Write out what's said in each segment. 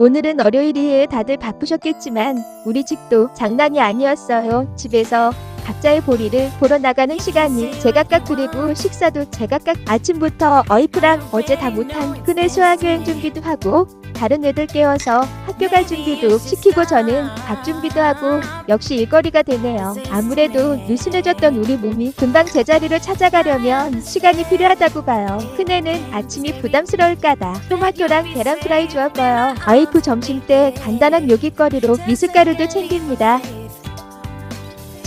오늘은 월요일이에 다들 바쁘셨겠지만 우리 집도 장난이 아니었어요. 집에서 각자의 보리를 보러 나가는 시간이 제각각 그리고 식사도 제각각 아침부터 어이프랑 어제 다 못한 그네 수학여행 준비도 하고 다른 애들 깨워서 학교 갈 준비도 시키고 저는 밥 준비도 하고 역시 일거리가 되네요. 아무래도 느슨해졌던 우리 몸이 금방 제자리를 찾아가려면 시간이 필요하다고 봐요. 큰애는 아침이 부담스러울까봐 토마토랑 계란 프라이 주었고요. 와이프 점심 때 간단한 요깃거리로 미숫가루도 챙깁니다.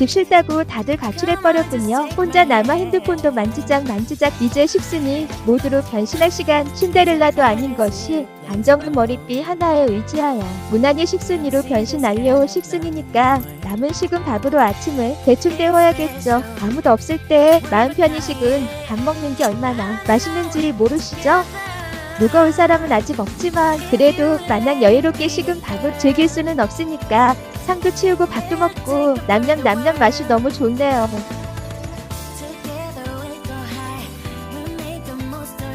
집 싫다고 다들 가출해버렸군요. 혼자 남아 핸드폰도 만지작 만지작 이제 식순이 모두로 변신할 시간 신데렐라도 아닌 것이 안정된 머리띠 하나에 의지하여 무난히 식순이로 변신 알려올 식순이니까 남은 식은 밥으로 아침을 대충 때워야겠죠. 아무도 없을 때 마음 편히 식은 밥 먹는 게 얼마나 맛있는지 모르시죠? 무거울 사람은 아직 없지만 그래도 마냥 여유롭게 식은 밥을 즐길 수는 없으니까 상도 치우고 밥도 먹고 남양 남양 맛이 너무 좋네요.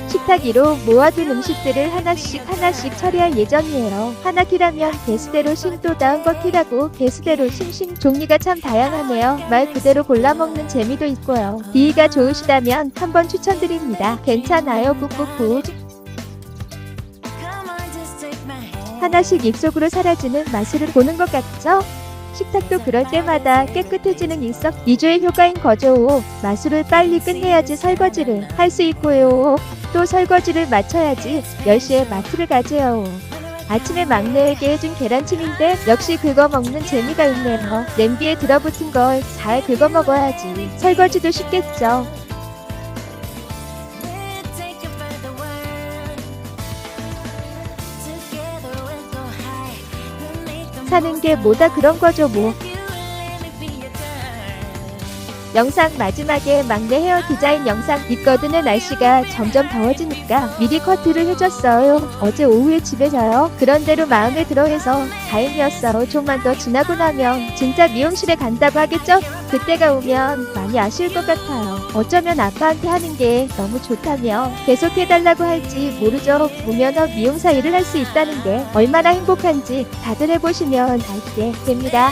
식탁 위로 모아둔 음식들을 하나씩 하나씩 처리할 예정이에요. 하나 키라면 개수대로 다음 거 키라고 개수대로 싱싱 종류가 참 다양하네요. 말 그대로 골라 먹는 재미도 있고요. 비위가 좋으시다면 한번 추천드립니다. 괜찮아요. 꾹꾹꾹. 하나씩 입속으로 사라지는 마술을 보는 것 같죠? 식탁도 그럴 때마다 깨끗해지는 일석 이주의 효과인 거죠. 마술을 빨리 끝내야지 설거지를 할 수 있고요. 또 설거지를 마쳐야지 10시에 마트를 가지요. 아침에 막내에게 해준 계란찜인데 역시 긁어 먹는 재미가 있네요. 냄비에 들어붙은 걸 잘 긁어 먹어야지. 설거지도 쉽겠죠. 사는 게 뭐다 그런 거죠 뭐. 영상 마지막에 막내 헤어 디자인 영상 있거든요. 날씨가 점점 더워지니까 미리 커트를 해줬어요. 어제 오후에 집에 자요. 그런대로 마음에 들어해서 다행이었어. 좀만 더 지나고 나면 진짜 미용실에 간다고 하겠죠? 그때가 오면 많이 아쉬울 것 같아요. 어쩌면 아빠한테 하는 게 너무 좋다며 계속 해달라고 할지 모르죠. 무면허 미용사 일을 할 수 있다는 게 얼마나 행복한지 다들 해보시면 알게 됩니다.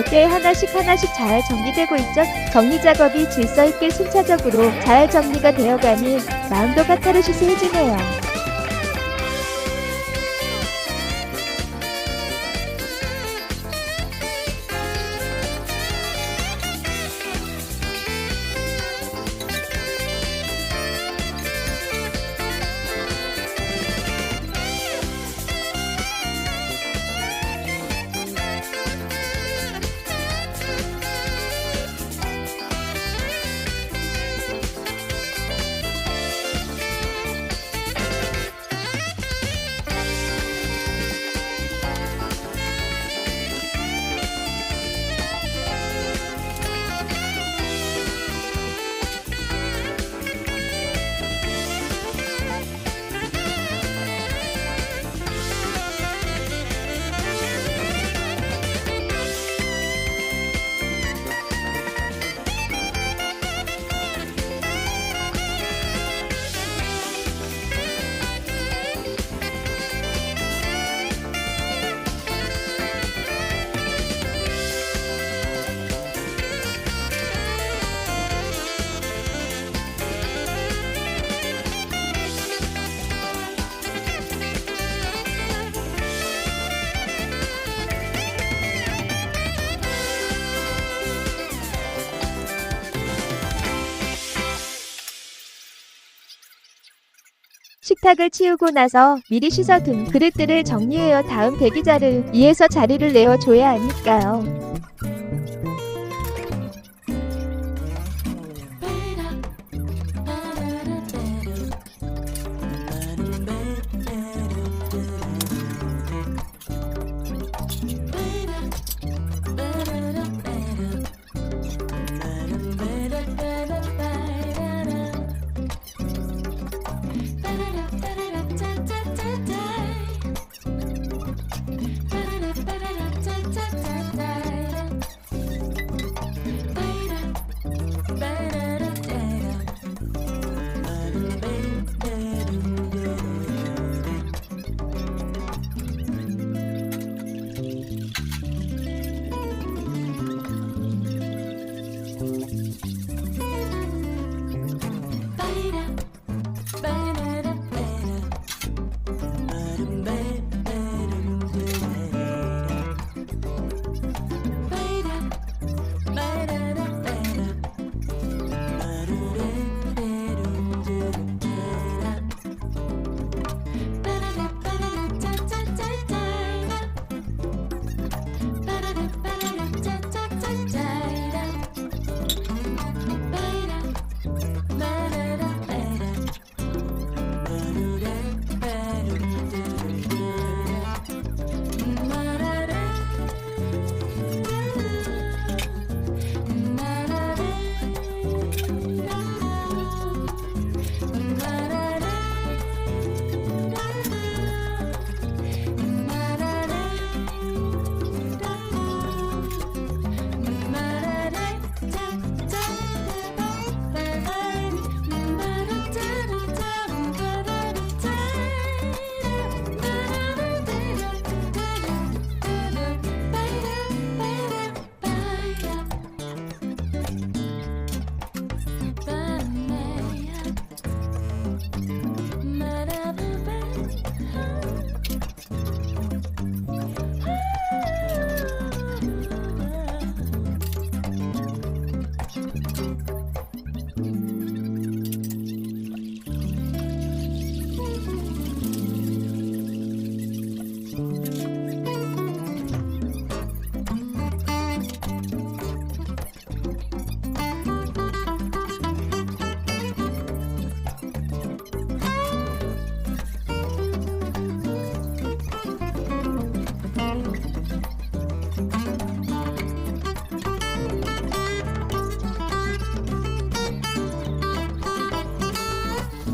어때 하나씩 하나씩 잘 정리되고 있죠? 정리 작업이 질서 있게 순차적으로 잘 정리가 되어가니 마음도 카타르시스해지네요. 식탁을 치우고 나서 미리 씻어둔 그릇들을 정리해요. 다음 대기자를 위해서 자리를 내어줘야 하니까요.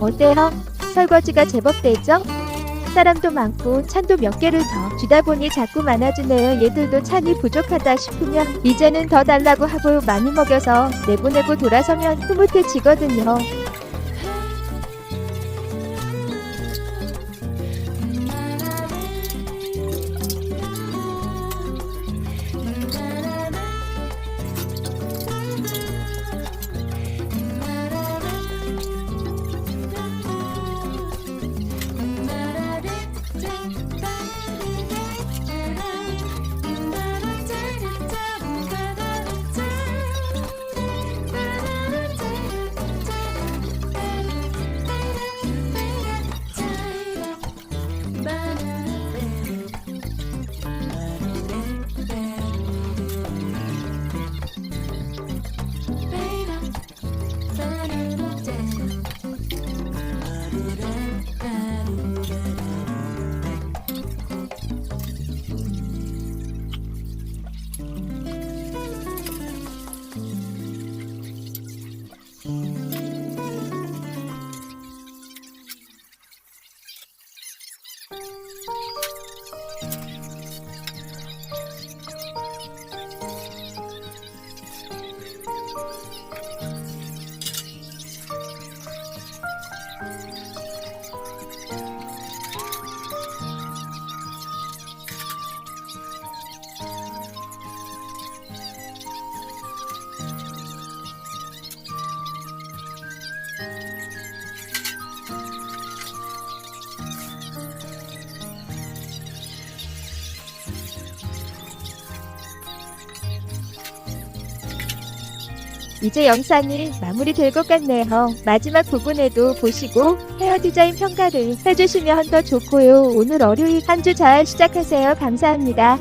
어때요? 설거지가 제법 되죠? 사람도 많고 찬도 몇 개를 더 주다 보니 자꾸 많아지네요. 얘들도 찬이 부족하다 싶으면 이제는 더 달라고 하고 많이 먹여서 내보내고 돌아서면 흐뭇해지거든요. 이제 영상이 마무리될 것 같네요. 마지막 부분에도 보시고 헤어 디자인 평가를 해주시면 더 좋고요. 오늘 월요일 한 주 잘 시작하세요. 감사합니다.